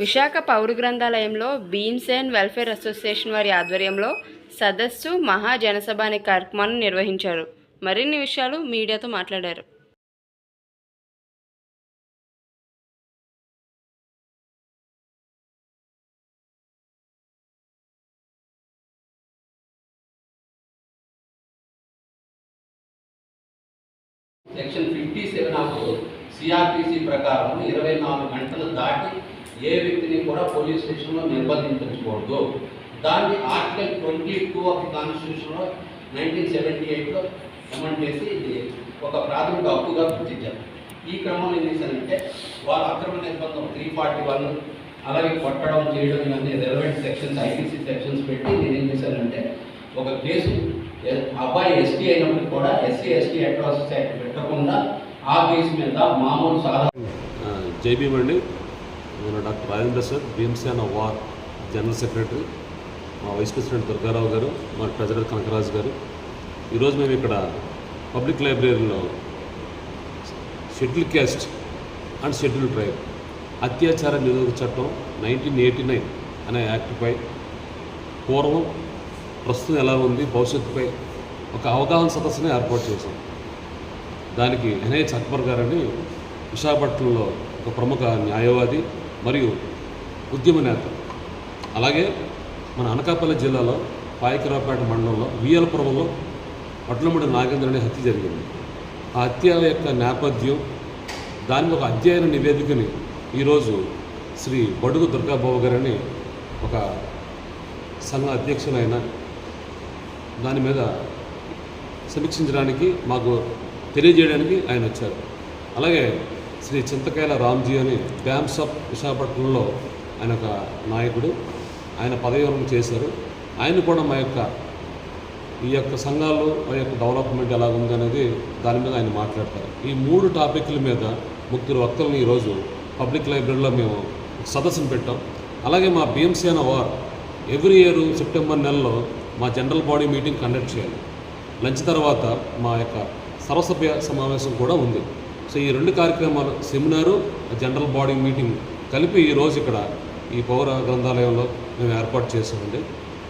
విశాఖ పౌర గ్రంథాలయంలో Bhimsen welfare association వారి ఆధ్వర్యంలో సదస్సు మహాజనసభ అనే కార్యక్రమాన్ని నిర్వహించారు. మరిన్ని విషయాలు మీడియాతో మాట్లాడారు. Section fifty seven of CrPC ప్రకారం ఇరవై నాలుగు గంటలు దాటి ఏ వ్యక్తిని కూడా పోలీస్ స్టేషన్లో నిర్బంధించకూడదు. దాన్ని ఆర్టికల్ ట్వంటీ టూ ఆఫ్ కాన్స్టిట్యూషన్లో నైన్టీన్ సెవెంటీ ఎయిట్లో అమెండ్ చేసి ఇది ఒక ప్రాథమిక హక్కుగా గుర్తించారు. ఈ క్రమంలో ఏం చేశారంటే వారు అక్రమ నిర్బంధం త్రీ ఫార్టీ వన్ అలాగే కొట్టడం చేయడం ఇవన్నీ రెలవెంట్ సెక్షన్స్ ఐటీసీ సెక్షన్స్ పెట్టి నేను ఏం చేశానంటే ఒక కేసు అబ్బాయి ఎస్టీ అయినప్పుడు కూడా ఎస్సీ ఎస్టీ అట్రాసిటీ యాక్ట్ పెట్టకుండా ఆ కేసు మీద మామూలు సాధారణ ఆ, అండి నేను డాక్టర్ రాజేంద్ర సార్ భీమసేన వార్ జనరల్ సెక్రటరీ మా వైస్ ప్రెసిడెంట్ దుర్గారావు గారు మా ట్రెజరర్ కనకరాజు గారు. ఈరోజు మేము ఇక్కడ పబ్లిక్ లైబ్రరీలో schedule caste and schedule tribe అత్యాచార నిరోధక చట్టం నైన్టీన్ ఎయిటీ నైన్ అనే యాక్ట్పై పూర్వం ప్రస్తుతం ఎలా ఉంది భవిష్యత్తుపై ఒక అవగాహన సదస్సుని ఏర్పాటు చేశాం. దానికి ఎన్హెచ్ అక్బర్ గారని విశాఖపట్నంలో ఒక ప్రముఖ న్యాయవాది మరియు ఉద్యమ నేత. అలాగే మన అనకాపల్లి జిల్లాలో పాయకరావుపేట మండలంలో వియలపురంలో పట్లముడి నాగేంద్ర అనే హత్య జరిగింది. ఆ హత్య యొక్క నేపథ్యం దాని ఒక అధ్యయన నివేదికని ఈరోజు శ్రీ బడుగు దుర్గాబాబు గారని ఒక సంఘ అధ్యక్షులైన దాని మీద సమీక్షించడానికి మాకు తెలియజేయడానికి ఆయన వచ్చారు. అలాగే శ్రీ చింతకాయల రామ్జీ అని డ్యామ్స్ ఆఫ్ విశాఖపట్నంలో ఆయన ఒక నాయకుడు. ఆయన పదవీవరణం చేశారు. ఆయన కూడా మా యొక్క ఈ యొక్క సంఘాల్లో మా యొక్క డెవలప్మెంట్ ఎలా ఉంది అనేది దాని మీద ఆయన మాట్లాడతారు. ఈ మూడు టాపిక్ల మీద ముగ్గురు వక్తలను ఈరోజు పబ్లిక్ లైబ్రరీలో మేము సదస్సును పెట్టాం. అలాగే మా భీమసేన వార్ ఎవ్రీ ఇయర్ సెప్టెంబర్ నెలలో మా జనరల్ బాడీ మీటింగ్ కండక్ట్ చేయాలి. లంచ్ తర్వాత మా యొక్క సర్వసభ్య సమావేశం కూడా ఉంది. సో ఈ రెండు కార్యక్రమాలు సెమినారు జనరల్ బాడీ మీటింగ్ కలిపి ఈరోజు ఇక్కడ ఈ పౌర గ్రంథాలయంలో మేము ఏర్పాటు చేసామండి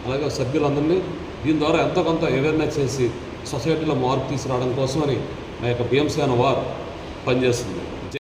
అలాగే సభ్యులందరినీ దీని ద్వారా ఎంతో కొంత అవేర్నెస్ చేసి సొసైటీలో మార్పు తీసుకురావడం కోసమని మా యొక్క భీమసేన వార్ పనిచేస్తుంది